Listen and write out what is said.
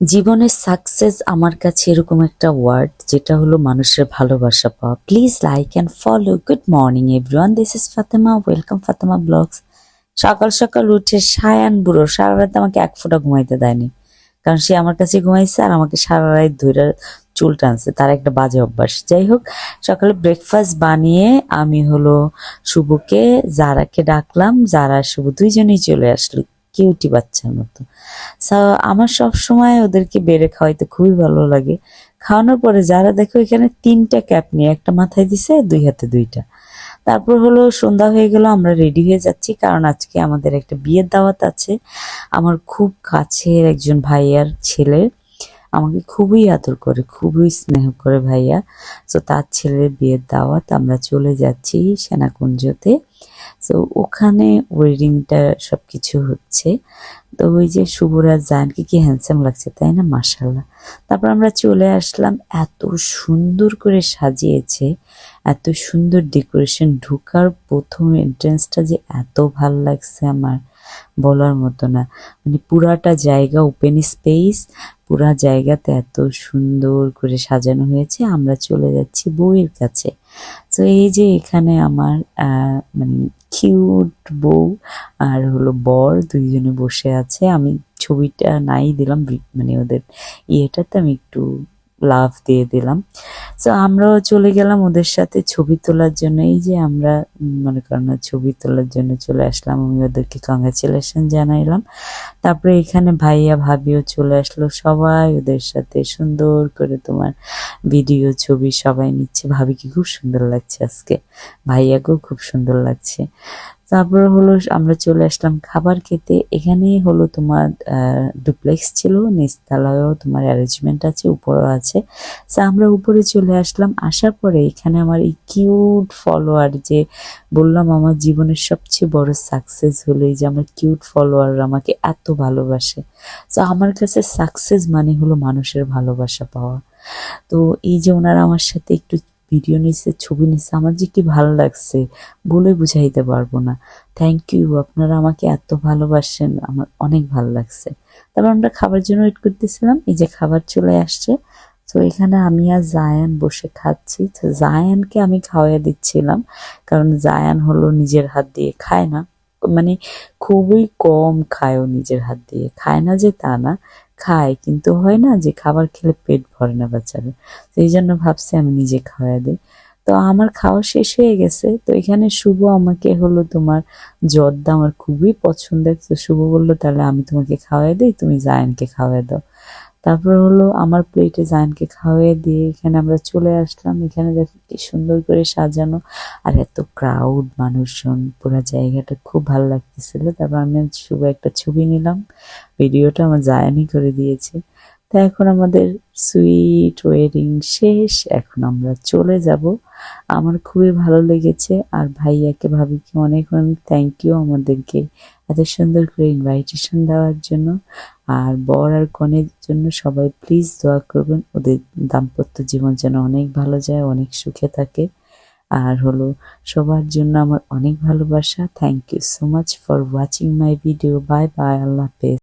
জীবনের সাকসেস আমার কাছে এরকম একটা ওয়ার্ড যেটা হলো মানুষের ভালোবাসা পাওয়া। Please like and follow good morning everyone this is Fatema welcome Fatema blogs সকাল সকাল উঠে সায়ান বুড়ো, সারা রাত আমাকে এক ফোঁটা ঘুমাইতে দেয়নি। কারণ সে আমার কাছে ঘুমাইছে আর আমাকে সারা রাত ধরে চুল টানছে। তার একটা বাজে অভ্যাস। যাই হোক সকালে ব্রেকফাস্ট বানিয়ে আমি হলো শুভকে জারাকে ডাকলাম জারা শুভ দুইজনেই চলে আসলো। কিউটি বাচ্চার মতো। আমার সব সময় ওদেরকে বেড়ে খাওয়াইতে খুবই ভালো লাগে। খাওয়ানোর পরে যারা দেখো এখানে তিনটা ক্যাপ নিয়ে, একটা মাথায় দিছে, দুই হাতে দুইটা। তারপর হলো সন্ধ্যা হয়ে গেল, আমরা রেডি হয়ে যাচ্ছি, কারণ আজকে আমাদের একটা বিয়ের দাওয়াত আছে। আমার খুব কাছের একজন ভাইয়ার ছেলে, আমাকে খুবই আদর করে, খুবই স্নেহ করে ভাইয়া। তো তার ছেলের বিয়ের দাওয়াত, আমরা চলে যাচ্ছি সেনাকুঞ্জতে। তো ওখানে ওয়েডিংটা সব কিছু হচ্ছে। তো ওই যে শুভরাজ জায়ানকে কি হ্যান্ডসাম লাগছে, তাই না? মাসাল্লাহ তারপর আমরা চলে আসলাম, এত সুন্দর করে সাজিয়েছে, এত সুন্দর ডেকোরেশন ঢুকার প্রথম এন্ট্রেন্সটা যে এত ভালো লাগছে আমার বলার মতো না। মানে পুরাটা জায়গা ওপেন স্পেস পুরা জায়গাতে এত সুন্দর করে সাজানো হয়েছে। আমরা চলে যাচ্ছি বউয়ের কাছে। তো এই যে এখানে আমার মানে কিউট বউ আর হলো বর, দুইজনে বসে আছে। আমি ছবিটা নাই দিলাম মানে ওদের ইয়েটাতে আমি একটু লাভ দিয়ে দিলাম। তো আমরাও চলে গেলাম ওদের সাথে ছবি তোলার জন্য। এই যে আমরা মনে করেন ছবি তোলার জন্য চলে আসলাম। আমি ওদেরকে কংগ্রাচুলেশন জানাইলাম। তারপরে এখানে ভাইয়া, ভাবিও চলে আসলো। সবাই ওদের সাথে সুন্দর করে তোমার ভিডিও ছবি সবাই নিচ্ছে। ভাবিকে খুব সুন্দর লাগছে আজকে। ভাইয়াকেও খুব সুন্দর লাগছে। তারপর হলো আমরা চলে আসলাম খাবার খেতে। এখানে হলো তোমার ডুপ্লেক্স ছিল নিচতলায়ও তোমার অ্যারেঞ্জমেন্ট আছে, উপরেও আছে। তো আমরা উপরে চলে আসলাম, আসার পরে এখানে আমার এই কিউট ফলোয়ার যে বললাম আমার জীবনের সবচেয়ে বড় সাকসেস হলো এই যে আমার কিউট ফলোয়ার আমাকে এত ভালোবাসে। তো আমার কাছে সাকসেস মানে হলো মানুষের ভালোবাসা পাওয়া। তো এই যে ওনারা আমার সাথে একটু ভিডিও নিচ্ছে ছবি নিচ্ছে আমার যে কি ভালো লাগছে, বলে বুঝাইতে পারব না। থ্যাংক ইউ আপনারা আমাকে এত ভালোবাসেন, আমার অনেক ভালো লাগছে। তারপর আমরা খাবার জন্য ওয়েট করতেছিলাম, এই যে খাবার চলে আসছে। তো এখানে আমি আর জায়ান বসে খাচ্ছি। তো জায়ানকে আমি খাওয়াই দিচ্ছিলাম, কারণ জায়ান হলো নিজের হাত দিয়ে খায় না। মানে খুবই কম খায় নিজের হাত দিয়ে। খায় না যে তা না খায়, কিন্তু হয় না যে খাবার খেলে পেট ভরে না বাচ্চারা তো এই জন্য ভাবছি আমি নিজে খাওয়া দিই। তো আমার খাওয়া শেষ হয়ে গেছে। তো এখানে শুভ আমাকে হলো তোমার জর্দা আমার খুবই পছন্দের। তো শুভ বলল, তাহলে আমি তোমাকে খাওয়াই দিই, তুমি জায়ানকে খাওয়াই দাও। তারপর হলো আমার প্লেটে জায়ানকে খাওয়াই দিয়ে এখানে আমরা চলে আসলাম। এখানে দেখো কি সুন্দর করে সাজানো আর এত ক্রাউড মানুষজন, পুরো জায়গাটা খুব ভালো লাগতেছিল। তারপর আমি শুভ একটা ছবি নিলাম। ভিডিওটা আমার জায়ানই করে দিয়েছে। তা এখন আমাদের সুইট ওয়েডিং শেষ। এখন আমরা চলে যাব আমার খুবই ভালো লেগেছে। আর ভাইয়াকে ভাবিকে অনেক অনেক থ্যাংক ইউ আমাদেরকে এত সুন্দর করে ইনভাইটেশন দেওয়ার জন্য। আর বর আর কনের জন্য সবাই প্লিজ দোয়া করবেন, ওদের দাম্পত্য জীবন যেন অনেক ভালো যায়, অনেক সুখে থাকে। আর হলো, সবার জন্য আমার অনেক ভালোবাসা। Thank you so much for watching my video bye bye আল্লাহ হাফেজ।